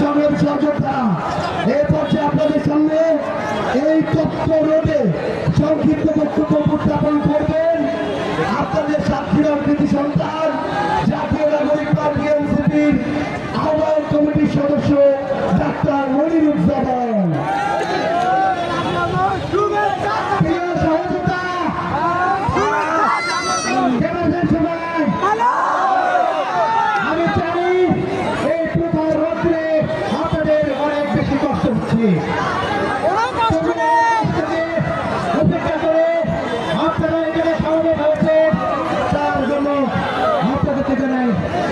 জনের সহযোগিতা এ পর্যায়ে আপনাদের সামনে এই তথ্য রোডে সংক্ষিপ্ত বক্তব্য উপস্থাপন করবেন। আপনাদের সাক্ষী রাজনীতি সন্তান জাতীয় নাগরিক পার্টি এনসিপির আহ্বায়ক কমিটির সদস্য doctor Moniruzzaman. cái chân này.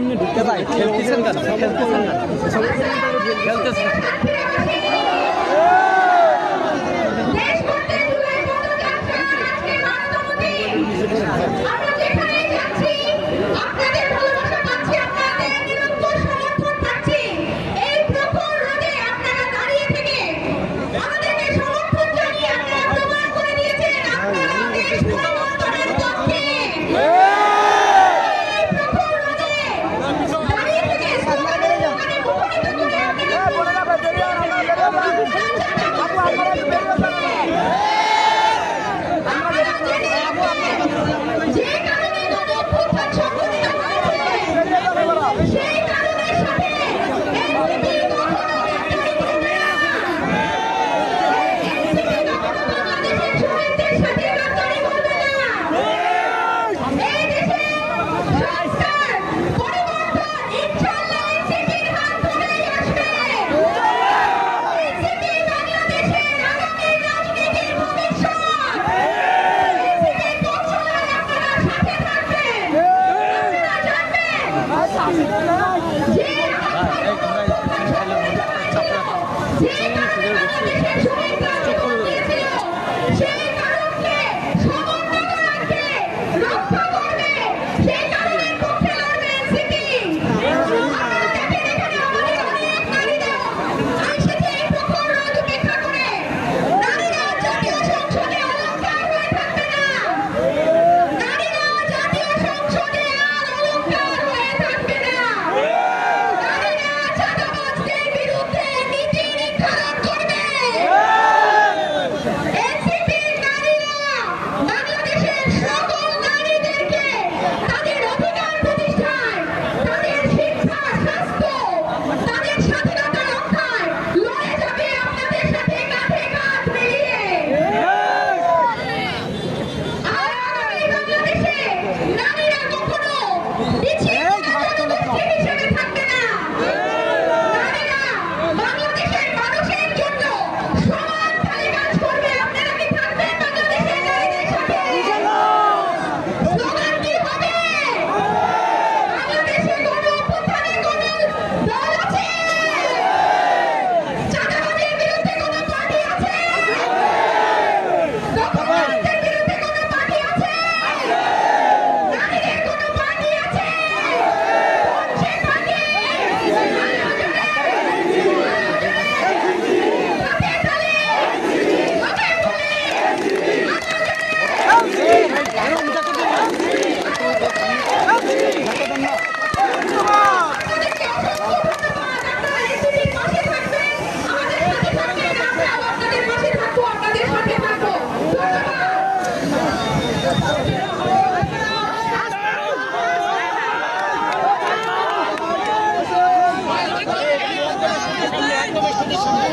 এমনি ঢুকতে পাই খেলতেছেন কেন খেলতেছেন খেলতেছেন আপনাদের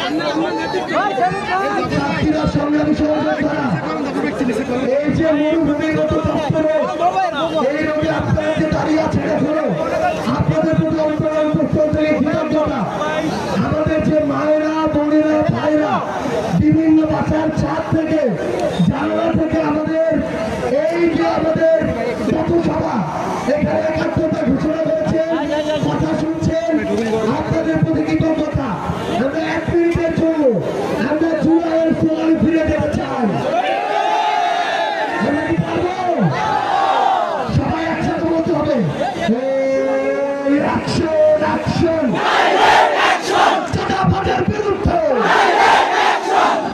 এই যে দাঁড়িয়ে আছেন এখনও আপনাদের প্রতি অন্তরণ থেকে কৃতজ্ঞতা আমাদের যে মায়েরা বোনেরা ভাইরা বিভিন্ন বাসার ছাদ থেকে অ্যাকশন অ্যাকশন চিতাভটের বিরুদ্ধে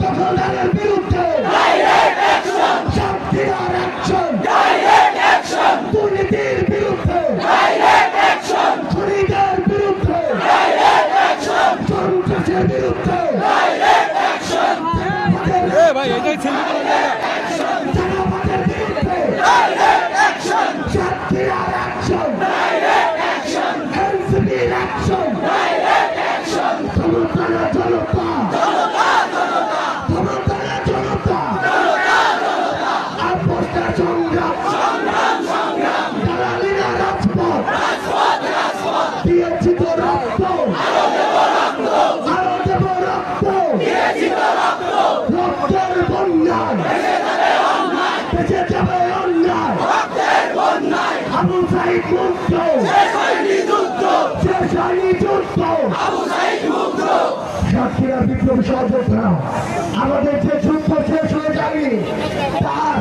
দখলদারের বিরুদ্ধে চাকরিয়ার অ্যাকশন দুর্নীতির বিরুদ্ধে খনিজের বিরুদ্ধে জরুরের বিরুদ্ধে ভাই এটাই ছিল চিতাভটের বিরুদ্ধে চাকরিয়ার Action! চাই যুদ্ধ। সাক্ষীরা বিপ্লব সহযোদ্ধা আমাদের যে যুদ্ধ শেষ হয়ে যায়নি তার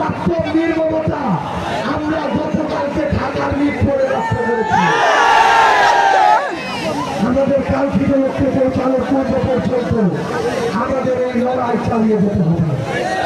বাস্তব নির্মমতা আমরা গতকালকে ঢাকার নিট করে রাখতে পেরেছি আমাদের কাঙ্ক্ষিত লক্ষ্যে পৌঁছানোর পূর্ব পর্যন্ত আমাদের এই লড়াই চালিয়ে যেতে হবে।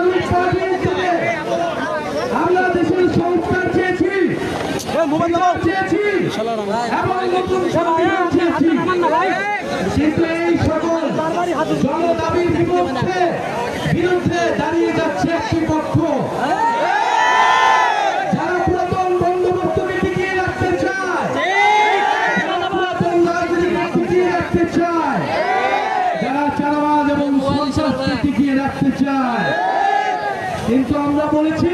দাঁড়িয়ে যাচ্ছে একটি পক্ষ। যারা কিন্তু আমরা বলেছি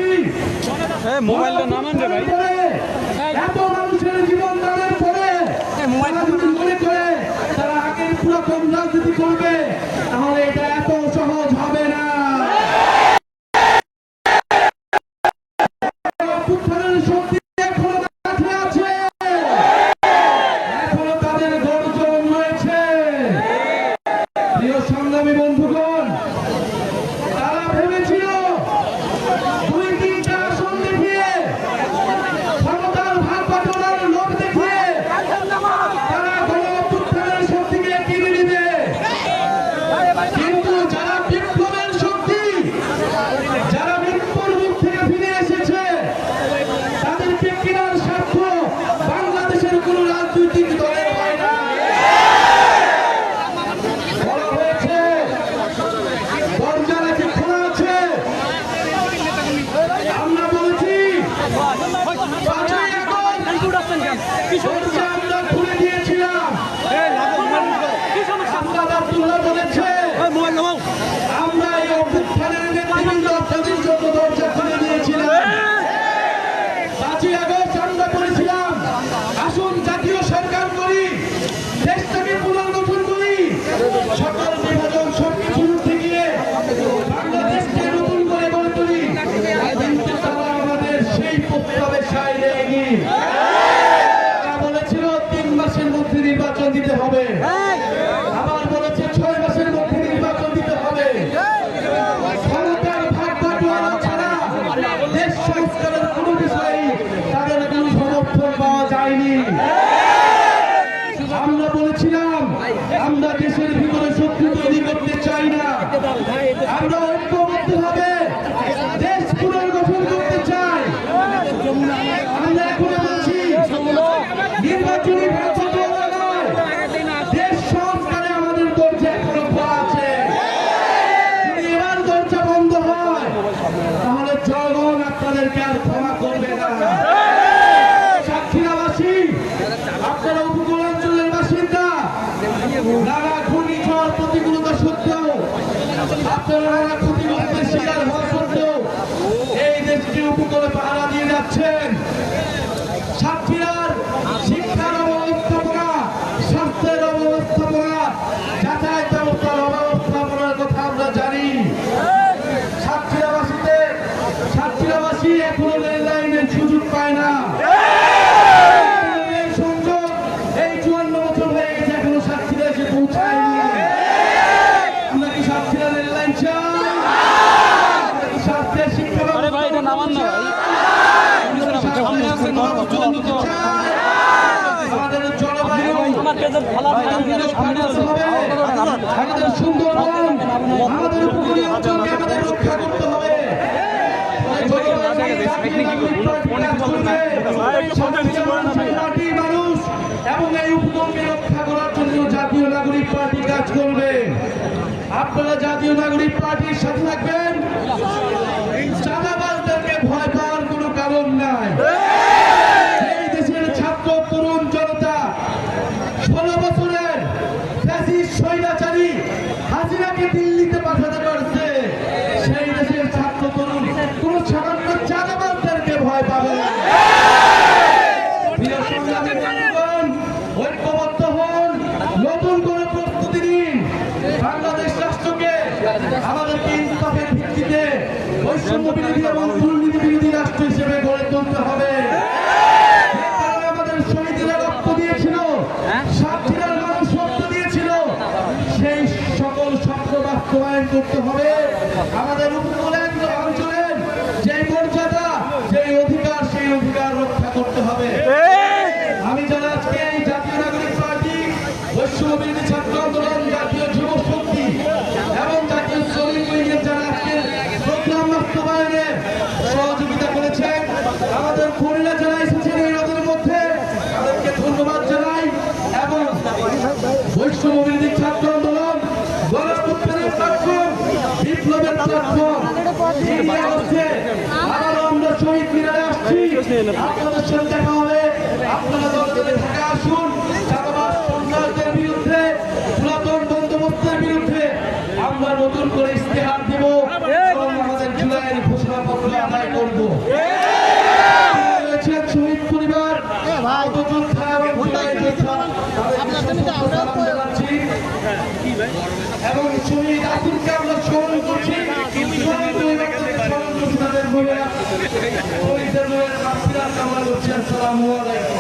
হ্যাঁ, মোবাইলটা নামান রে ভাই। এত মানুষের জীবন দানের পরে মনে করে তারা আগের পুরাতন রাজনীতি করবে মানুষ এই জাতীয় পার্টি আপনারা জাতীয় নাগরিক পার্টির সাথে থাকবেন। বাস্তবায়ন করতে হবে। আমাদের উপর আপনাদের সঙ্গে দেখা Vamos lá,